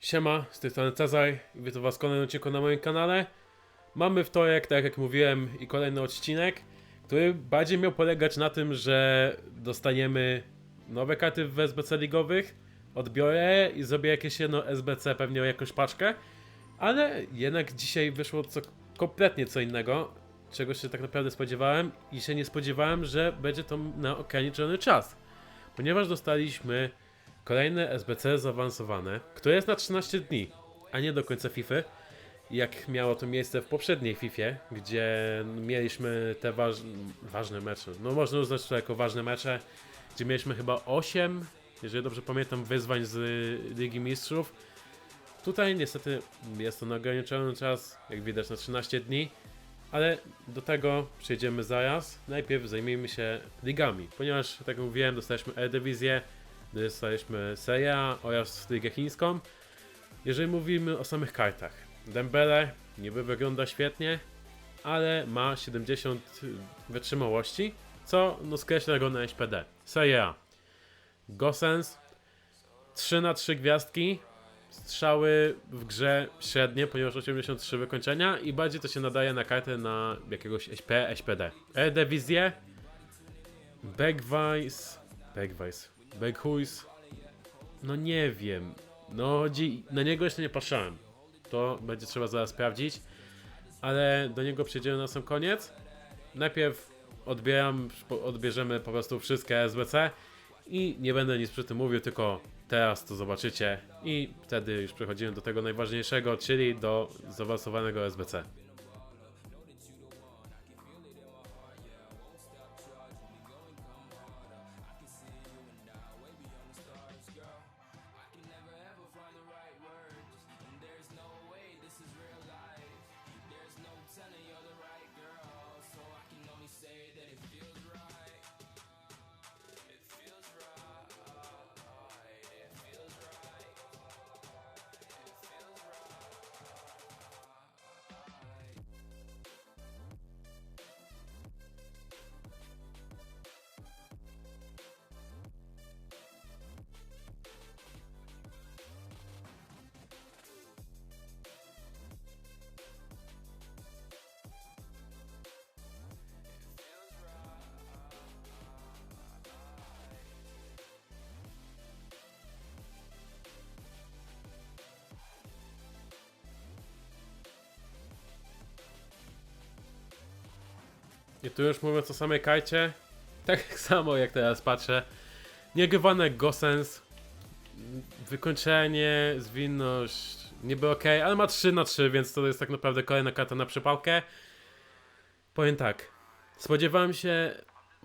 Siema, z tej strony Cezar i witam was w kolejnym odcinku na moim kanale. Mamy wtorek, tak jak mówiłem, i kolejny odcinek, który bardziej miał polegać na tym, że dostaniemy nowe karty w SBC ligowych, odbiorę i zrobię jakieś jedno SBC, pewnie jakąś paczkę, ale jednak dzisiaj wyszło co, kompletnie co innego, czego się tak naprawdę spodziewałem i się nie spodziewałem, że będzie to na ograniczony czas, ponieważ dostaliśmy Kolejne SBC zaawansowane, które jest na 13 dni, a nie do końca FIFA, jak miało to miejsce w poprzedniej FIFA, gdzie mieliśmy te waż... ważne mecze. No można uznać to jako ważne mecze, gdzie mieliśmy chyba 8, jeżeli dobrze pamiętam, wyzwań z Ligi Mistrzów. Tutaj niestety jest to na ograniczony czas, jak widać na 13 dni, ale do tego przejdziemy zaraz. Najpierw zajmijmy się ligami, ponieważ, tak jak mówiłem, dostaliśmy Dostaliśmy Serie A oraz Ligę Chińską. Jeżeli mówimy o samych kartach, Dembele niby wygląda świetnie, ale ma 70 wytrzymałości, co no skreśla go na SPD. Serie A. Gosens 3 na 3 gwiazdki, strzały w grze średnie, ponieważ 83 wykończenia i bardziej to się nadaje na kartę na jakiegoś SP, SPD. Eredivisie Begweiss Begweiss Beghuis No nie wiem. No na niego jeszcze nie patrzyłem. To będzie trzeba zaraz sprawdzić. Ale do niego przejdziemy na sam koniec. Najpierw odbieram, odbierzemy po prostu wszystkie SBC I nie będę nic przy tym mówił, tylko teraz to zobaczycie. I wtedy już przechodzimy do tego najważniejszego, czyli do zaawansowanego SBC I tu już mówiąc o samej kajcie, tak samo jak teraz patrzę, niegrywane Gosens, wykończenie, zwinność, niby ok, ale ma 3 na 3, więc to jest tak naprawdę kolejna karta na przypałkę. Powiem tak, spodziewałem się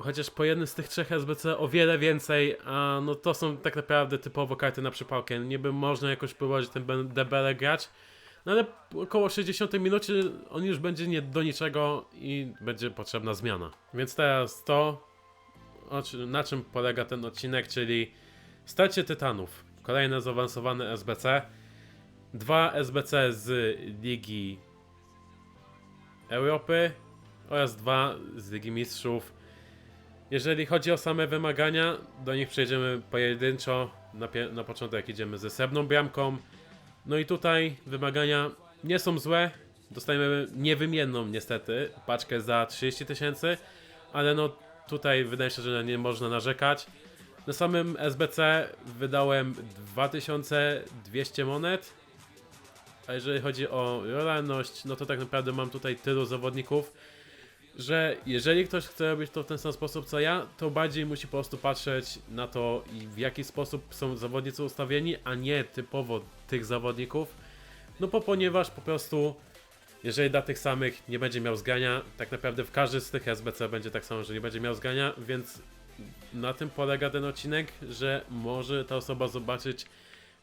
chociaż po jednym z tych trzech SBC o wiele więcej, a no to są tak naprawdę typowo karty na przypałkę. Niby można jakoś próbować ten debele grać, no ale około 60 minucie on już będzie nie do niczego i będzie potrzebna zmiana. Więc teraz to, na czym polega ten odcinek, czyli starcie tytanów. Kolejne zaawansowane SBC. Dwa SBC z Ligi Europy oraz dwa z Ligi Mistrzów. Jeżeli chodzi o same wymagania, do nich przejdziemy pojedynczo. Na, na początek idziemy ze srebrną bramką. No i tutaj wymagania nie są złe. Dostajemy niewymienną niestety paczkę za 30 tysięcy, ale no tutaj wydaje się, że nie można narzekać. Na samym SBC wydałem 2200 monet, a jeżeli chodzi o rolalność, no to tak naprawdę mam tutaj tylu zawodników, że jeżeli ktoś chce robić to w ten sam sposób co ja, to bardziej musi po prostu patrzeć na to, w jaki sposób są zawodnicy ustawieni, a nie typowo tych zawodników. No bo ponieważ po prostu, jeżeli dla tych samych nie będzie miał zgania, tak naprawdę w każdy z tych SBC będzie tak samo, że nie będzie miał zgania, więc na tym polega ten odcinek, że może ta osoba zobaczyć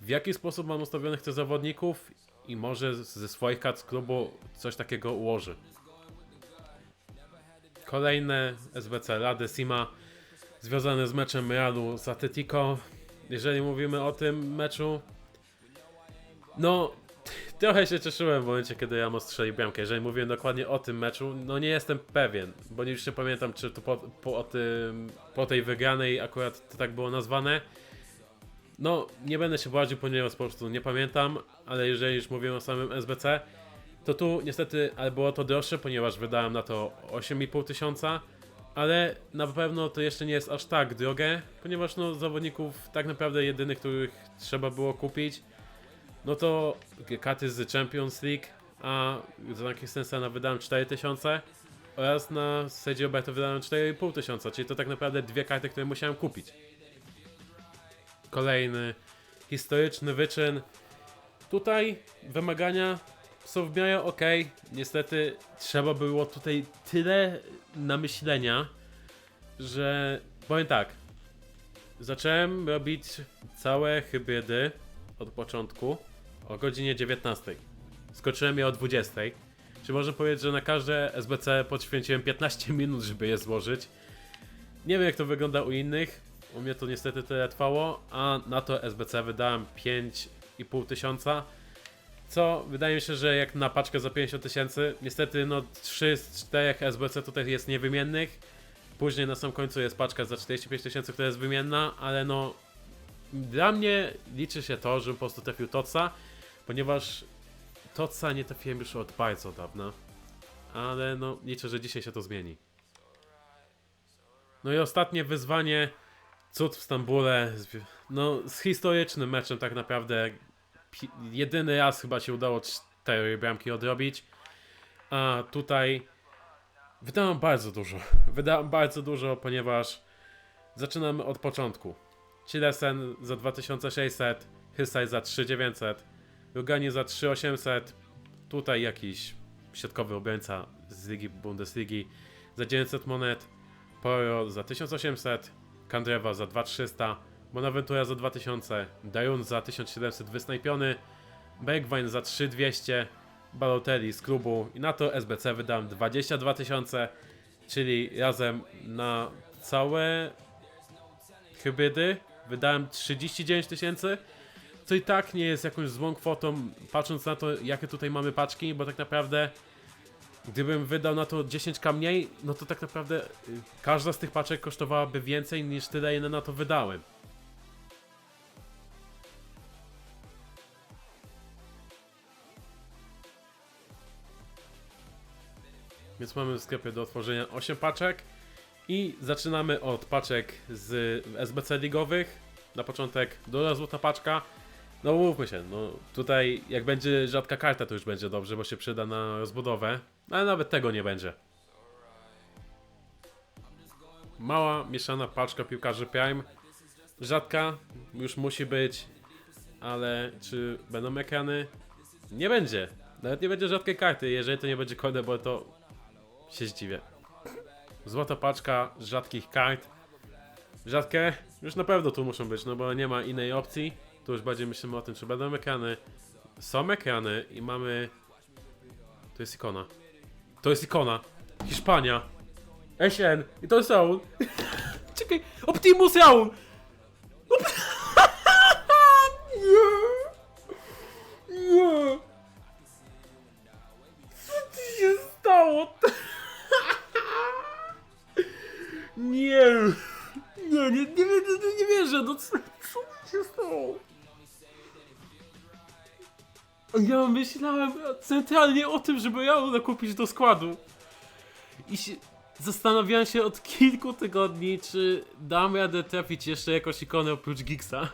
w jaki sposób mam ustawionych tych zawodników i może ze swoich z klubu coś takiego ułoży. Kolejne SBC Lady Sima związane z meczem Realu z Atletico. Jeżeli mówimy o tym meczu, no trochę się cieszyłem w momencie, kiedy Ramos strzelił bramkę. Jeżeli mówiłem dokładnie o tym meczu, no nie jestem pewien, bo już nie pamiętam, czy to po, po, tym, po tej wygranej akurat to tak było nazwane. No, nie będę się błaził, ponieważ po prostu nie pamiętam, ale jeżeli już mówimy o samym SBC, to tu niestety było to droższe, ponieważ wydałem na to 8,5 tysiąca, ale na pewno to jeszcze nie jest aż tak drogie, ponieważ no zawodników tak naprawdę jedynych, których trzeba było kupić, no to karty z Champions League, a za Christensena wydałem 4000 oraz na Sergio Roberto wydałem 4,5 tysiąca, czyli to tak naprawdę dwie karty, które musiałem kupić. Kolejny historyczny wyczyn. Tutaj wymagania są w miarę ok. Niestety trzeba było tutaj tyle namyślenia, że powiem tak. Zacząłem robić całe hybrydy od początku o godzinie 19. Skoczyłem je o 20. Czy można powiedzieć, że na każde SBC poświęciłem 15 minut, żeby je złożyć? Nie wiem jak to wygląda u innych. U mnie to niestety tyle trwało, a na to SBC wydałem 5,5 tysiąca. Co wydaje mi się, że jak na paczkę za 50 tysięcy, niestety no 3 z 4 SBC tutaj jest niewymiennych. Później na sam końcu jest paczka za 45 tysięcy, która jest wymienna, ale no dla mnie liczy się to, żebym po prostu trafił Toca, ponieważ Toca nie trafiłem już od bardzo dawna. Ale no liczę, że dzisiaj się to zmieni. No i ostatnie wyzwanie. Cud w Stambule. No, z historycznym meczem tak naprawdę. Jedyny raz chyba się udało cztery bramki odrobić. A tutaj wydałem bardzo dużo. Wydałem bardzo dużo, ponieważ zaczynamy od początku. Chilesen za 2600, Hysaj za 3900, Rugani za 3800, tutaj jakiś środkowy obrońca z Ligi Bundesligi za 900 monet, Poro za 1800, Kandrewa za 2300, Bonaventura za 2000, Dajun za 1700 wysnajpiony, Bergwijn za 3200, Balotelli z klubu i na to SBC wydałem 22 tysiące, czyli razem na całe hybrydy wydałem 39 tysięcy, co i tak nie jest jakąś złą kwotą, patrząc na to, jakie tutaj mamy paczki, bo tak naprawdę gdybym wydał na to 10k mniej, no to tak naprawdę y, każda z tych paczek kosztowałaby więcej niż tyle, ile na to wydałem. Więc mamy w sklepie do otworzenia 8 paczek i zaczynamy od paczek z SBC ligowych. Na początek dola złota paczka. No mówmy się, no tutaj jak będzie rzadka karta to już będzie dobrze, bo się przyda na rozbudowę, ale nawet tego nie będzie. Mała, mieszana paczka piłkarzy Prime. Rzadka już musi być, ale czy będą ekrany? Nie będzie. Nawet nie będzie rzadkiej karty, jeżeli to nie będzie kode, bo to się zdziwię. Złota paczka z rzadkich kart. Rzadkie? Już na pewno tu muszą być, no bo nie ma innej opcji. Tu już bardziej myślimy o tym, czy będą ekrany. Są ekrany i mamy... To jest ikona. To jest ikona. Hiszpania. SN. I to jest Saul. Czekaj. Optimus Saul! Ja myślałem centralnie o tym, żeby ją kupić do składu. I się, zastanawiałem się od kilku tygodni, czy dam radę trafić jeszcze jakąś ikonę oprócz Giggsa.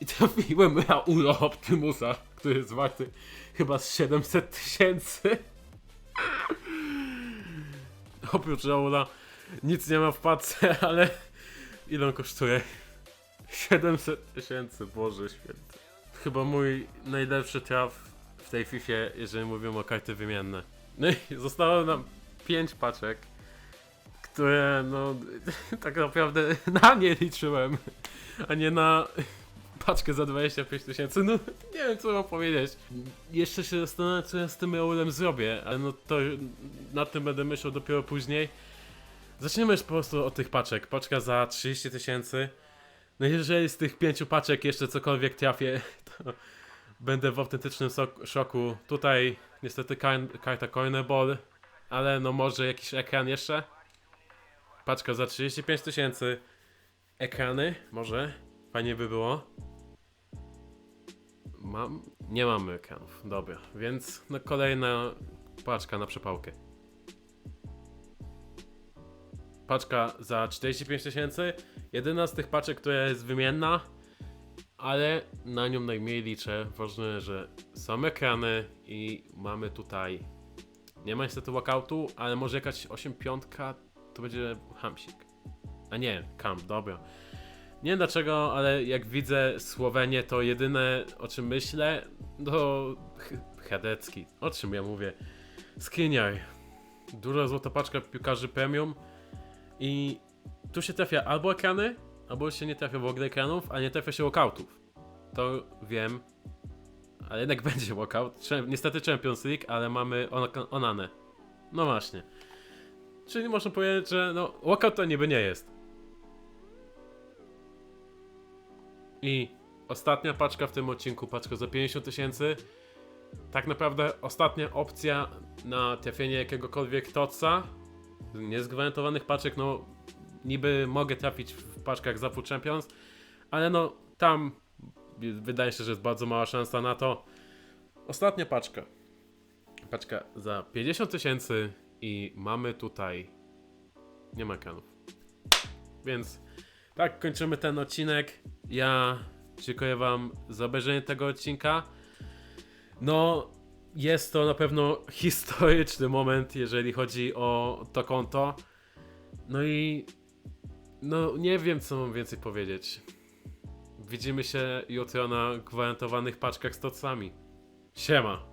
I trafiłem Raula Optimusa, który jest warty chyba z 700 tysięcy. Oprócz Raula nic nie ma w paczce, ale ile on kosztuje? 700 tysięcy, Boże święty. Chyba mój najlepszy traf w tej FIFA, jeżeli mówimy o karty wymienne. No i zostało nam 5 paczek, które no tak naprawdę na nie liczyłem, a nie na paczkę za 25 tysięcy. No nie wiem co mam powiedzieć. Jeszcze się zastanawiam co ja z tym Raulem zrobię, ale no to nad tym będę myślał dopiero później. Zaczniemy już po prostu od tych paczek. Paczka za 30 tysięcy. No jeżeli z tych pięciu paczek jeszcze cokolwiek trafię, to będę w autentycznym szoku. Tutaj niestety kar- karta Coinable, ale no może jakiś ekran jeszcze. Paczka za 35 tysięcy. Ekrany, może. Fajnie by było. mam? Nie mamy ekranów, dobra, więc no kolejna paczka na przepałkę. Paczka za 45 tysięcy, jedyna z tych paczek, która jest wymienna, ale na nią najmniej liczę. Ważne, że są ekrany i mamy tutaj. Nie ma niestety walkoutu, ale może jakaś 8.5 to będzie hamsik. A nie, camp, dobra. Nie wiem dlaczego, ale jak widzę Słowenię, to jedyne o czym myślę, to Chadecki. O czym ja mówię? Skriniar. Duża złota paczka piłkarzy premium i tu się trafia albo ekrany, albo się nie trafia w ogóle ekranów, a nie trafia się walkoutów. To wiem, ale jednak będzie walkout. Niestety Champions League, ale mamy on Onanę. No właśnie. Czyli można powiedzieć, że no, walkout to niby nie jest. I ostatnia paczka w tym odcinku, paczka za 50 tysięcy. Tak naprawdę ostatnia opcja na trafienie jakiegokolwiek toca. Niezgwarantowanych paczek, no niby mogę trafić w paczkach za Food Champions, ale no tam wydaje się, że jest bardzo mała szansa na to. Ostatnia paczka. Paczka za 50 tysięcy i mamy tutaj nie ma ekranów. Więc tak kończymy ten odcinek. Ja dziękuję wam za obejrzenie tego odcinka. No, jest to na pewno historyczny moment, jeżeli chodzi o to konto. No i no nie wiem co mam więcej powiedzieć. Widzimy się jutro na gwarantowanych paczkach z tocami. Siema.